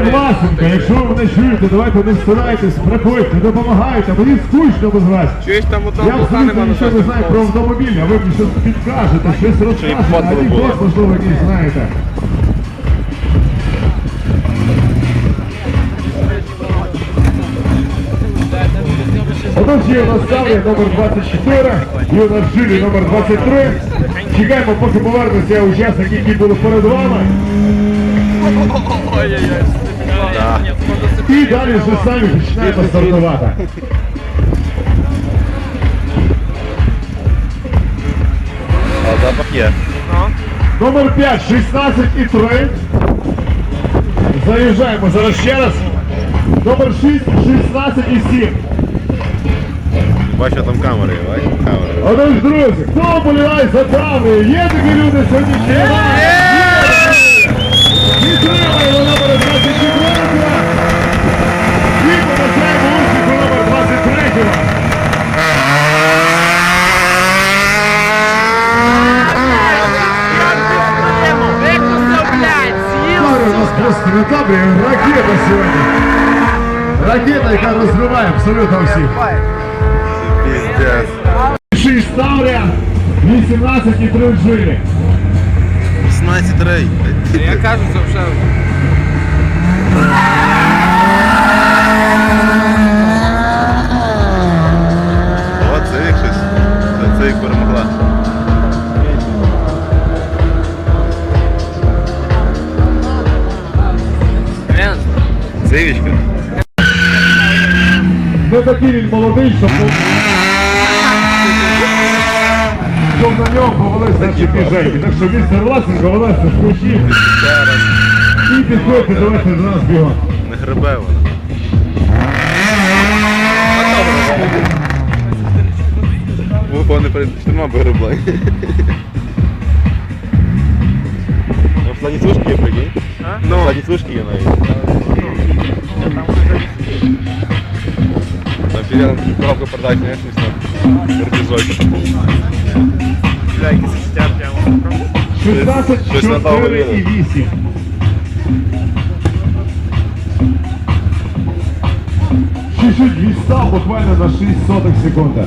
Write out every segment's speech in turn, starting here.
Пане Власенко, якщо ви мене чуєте, давайте не старайтесь, приходьте, допомагайте, мені скучно без вас. Чуєш там Я абсолютно нічого не знаю про автомобіль, а ви мені щось підкажете, щось розкажете, а ніхто, можливо, не знаєте. Отож є у нас Таврія номер 24, є у нас Жилі номер 23. Чекаємо, поки повернуться учасники, які були перед вами. І далі вже самі починаємо стартувати. А запах є. Номер 5, 16 і 3. Заїжджаємо зараз ще раз. Номер 6, 16 і 7. Бачу там камери, бачиш? Камери. Отож, друзі, хто боліває за Таврію? Є такі люди сьогодні чи Ракета, яка розриває абсолютно всіх. Піздець. 6 Таврія, 18 і 3 в жилі. 16 рей. Я кажу, це вже О, цивік щось. Це цивік перемогла. Цивічка. Не такий він молодий, щоб, щоб на нього повелися наші біженьки. Так що містер Власенко, з кущі і підходьте, давайте до нас бігом. Не гребе вона. Опа, не перед чотирма гребла. Ну, в є, прикинь. Ну. Ланцюжки є навіть. Філіал коробку продати, знаєш, щось там. Вертизойка. 16, Щось на 4 і 8. Чуть-чуть відстав буквально на 6 сотих секунди.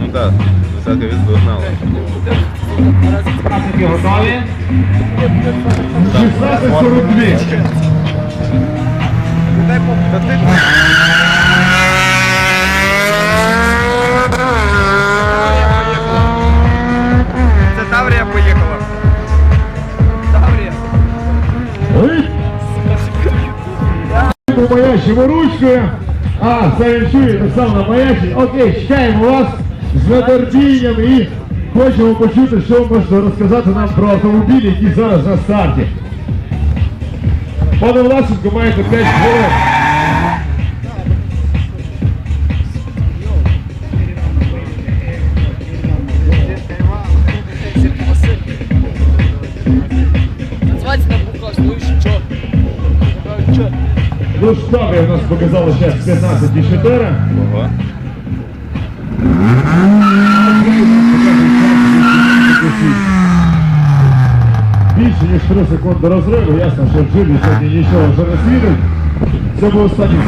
Ну так, десятка від догнала. Учасники готові? 16.42. Це Помаячимо ручкою. А, це чує, так само на маячі. Окей, чекаємо вас з нетерпінням і хочемо почути, що ви можете розказати нам про автомобілі, які зараз на старті. Пане Власенко, маєте 5 хвилин. Называется на буквах, ну и что? Что? Ну, штаби у нас показали зараз 15 і 4. Ого. Більше ніж 3 секунди розриву, ясно, що джилі сьогодні нічого вже не світить. Це був останній.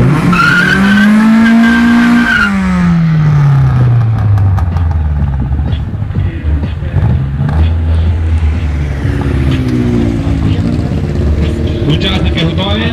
Учасники готові?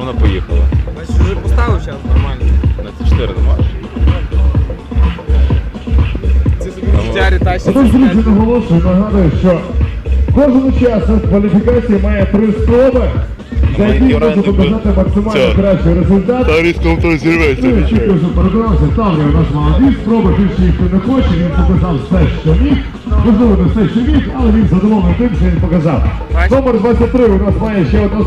Що вона поїхала? Значить, вже поставив час нормально. На ці 4 не. Це собі в тярі тащить. Отож, друзі, наголошую, нагадую, що кожен учасник кваліфікації має три спроби за який можна показати максимально кращий результат. Та різко то зірветься. Ну, тільки вже переконався, Таврія наш молодець, спроби більше ніхто не хоче, він показав все, що міг. Можливо, не все, що міг, але він задоволений тим, що він показав. Номер 23 у нас має ще одну